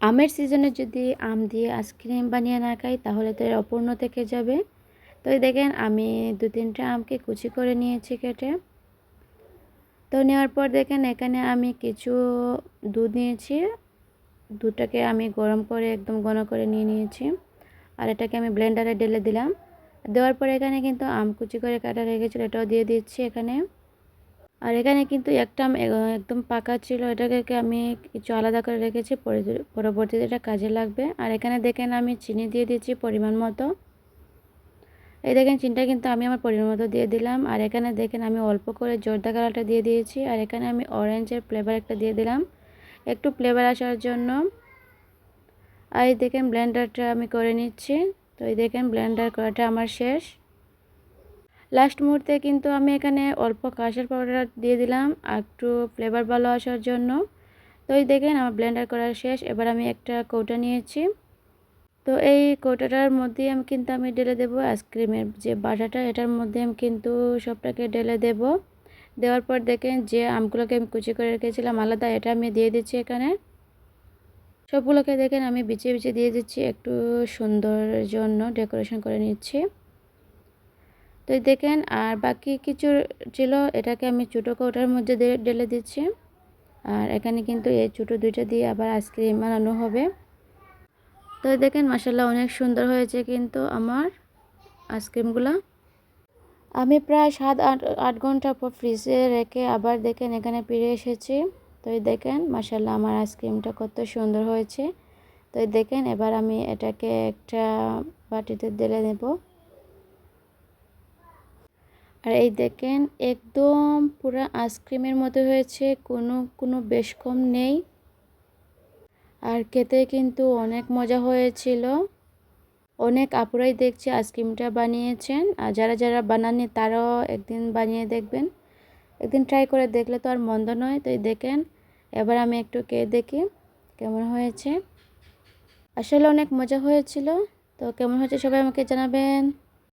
আমের সিজনে যদি আম দিয়ে আইসক্রিম বানিয়ে না খাই, তাহলে তো অপূর্ণ থেকে যাবে। তো দেখেন, আমি দু তিনটা আমকে কুচি করে নিয়েছি কেটে। তো নেওয়ার পর দেখেন, এখানে আমি কিছু দুধ নিয়েছি। দুধটাকে আমি গরম করে একদম ঘন করে নিয়ে নিয়েছি। আর এটাকে আমি ব্লেন্ডারে ঢেলে দিলাম। দেওয়ার পর এখানে কিন্তু আম কুচি করে কাটা রেখেছিল এটাও দিয়ে দিচ্ছি এখানে। আর এখানে কিন্তু একটা একদম পাকা ছিল, এটাকে আমি কিছু আলাদা করে রেখেছি পরবর্তীতে এটা কাজে লাগবে। আর এখানে দেখেন আমি চিনি দিয়ে দিয়েছি পরিমাণ মতো। এই দেখেন চিনিটা কিন্তু আমি আমার পরিমাণ মতো দিয়ে দিলাম। আর এখানে দেখেন আমি অল্প করে জর্দা কালারটা দিয়ে দিয়েছি। আর এখানে আমি অরেঞ্জের ফ্লেভার একটা দিয়ে দিলাম। একটু ফ্লেভার আসার জন্য। আর এই দেখেন ব্লেন্ডারটা আমি করে নিচ্ছি। তো এই দেখেন ব্লেন্ডার করাটা আমার শেষ। লাস্ট মুহূর্তে কিন্তু আমি এখানে অল্প কাশের পাউডার দিয়ে দিলাম একটু ফ্লেভার ভালো আসার জন্য। তো এই দেখেন আমার ব্লেন্ডার করা শেষ, এবার আমি একটা কৌটা নিয়েছি। তো এই কৌটাটার মধ্যে আমি কিন্তু আমি ঢেলে দেবো আইসক্রিমের যে বাটাটা, এটার মধ্যে আমি কিন্তু সবটাকে ঢেলে দেব। দেওয়ার পর দেখেন যে আমগুলোকে আমি কুচি করে রেখেছিলাম, আলাদা এটা আমি দিয়ে দিচ্ছি এখানে। সবগুলোকে দেখেন আমি বিছিয়ে বিছিয়ে দিয়ে দিচ্ছি, একটু সুন্দর জন্য ডেকোরেশন করে নিচ্ছি। তো দেখেন, আর বাকি কিছু ছিল, এটাকে আমি ছোটো কৌটার মধ্যে ঢেলে দিচ্ছি। আর এখানে কিন্তু এই ছোটো দুইটা দিয়ে আবার আইসক্রিম বানানো হবে। তো দেখেন মাসাল্লাহ অনেক সুন্দর হয়েছে কিন্তু আমার আইসক্রিমগুলো আমি প্রায় সাত আট আট ঘণ্টা পর ফ্রিজে রেখে আবার দেখেন এখানে ফিরে এসেছি। তো দেখেন মাসাল্লাহ আমার আইসক্রিমটা কত সুন্দর হয়েছে। তো দেখেন, এবার আমি এটাকে একটা বাটিতে ঢেলে নেব। আর এই দেখেন, একদম পুরো আইসক্রিমের মতো হয়েছে, কোনো কোনো বেশ কম নেই। আর খেতে কিন্তু অনেক মজা হয়েছিল। অনেক আপুরাই দেখছি আইসক্রিমটা বানিয়েছেন। আর যারা যারা বানাননি তারাও একদিন বানিয়ে দেখবেন। একদিন ট্রাই করে দেখলে তো আর মন্দ নয়। তো দেখেন, এবার আমি একটু কে দেখি কেমন হয়েছে। আসলে অনেক মজা হয়েছিল। তো কেমন হয়েছে সবাই আমাকে জানাবেন।